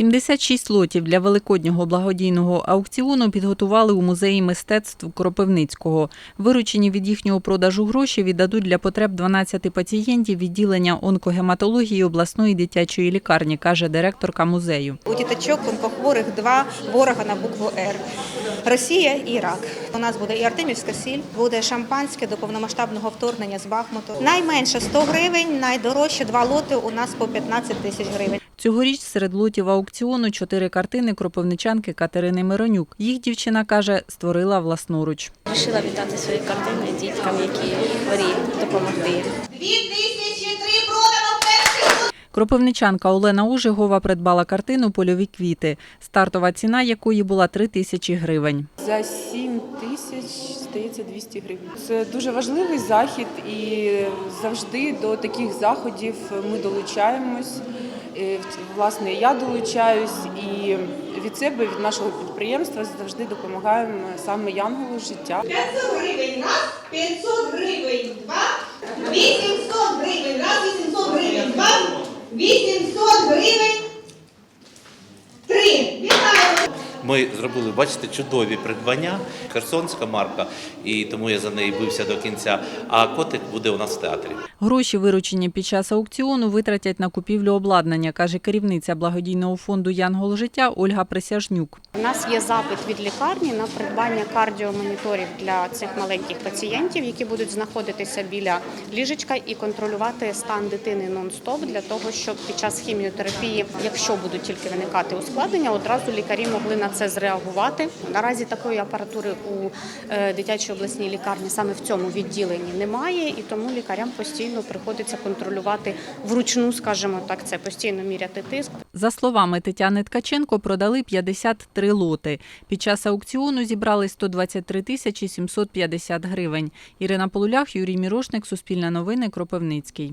76 лотів для великоднього благодійного аукціону підготували у музеї мистецтв Кропивницького. Виручені від їхнього продажу гроші віддадуть для потреб 12 пацієнтів відділення онкогематології обласної дитячої лікарні, каже директорка музею. У діточок онкохворих два ворога на букву Р. Росія і Ірак. У нас буде і Артемівська сіль, буде шампанське до повномасштабного вторгнення з Бахмуту. Найменше 100 гривень, найдорожче два лоти у нас по 15 тисяч гривень. Цьогоріч серед лотів аукціону чотири картини кропивничанки Катерини Миронюк. Їх дівчина каже, створила власноруч. Вирішила віддати свої картини діткам, які хворіють, допомогти. Кропивничанка Олена Ужигова придбала картину Польові квіти, стартова ціна якої була 3 тисячі гривень. За 7 тисяч здається 200 гривень. Це дуже важливий захід, і завжди до таких заходів ми долучаємось. Власне, я долучаюсь і від себе, від нашого підприємства завжди допомагаємо саме янголу життя. 500 гривень нас 500 гривень два, 800 гривень раз, 800 гривень два, 800 гривень три. Вітаю! Ми зробили, бачите, чудові придбання. Херсонська марка, і тому я за неї бився до кінця. А котик буде у нас в театрі. Гроші, виручені під час аукціону, витратять на купівлю обладнання, каже керівниця благодійного фонду Янгол життя Ольга Присяжнюк. У нас є запит від лікарні на придбання кардіомоніторів для цих маленьких пацієнтів, які будуть знаходитися біля ліжечка і контролювати стан дитини нон-стоп для того, щоб під час хіміотерапії, якщо будуть тільки виникати ускладнення, одразу лікарі могли на це зреагувати. Наразі такої апаратури у е, дитячій обласній лікарні саме в цьому відділенні немає, і тому лікарям постійно приходиться контролювати вручну, скажімо так, це постійно міряти тиск. За словами Тетяни Ткаченко, продали 53 лоти. Під час аукціону зібрали 123 тисячі 750 гривень. Ірина Полулях, Юрій Мірошник, Суспільне новини, Кропивницький.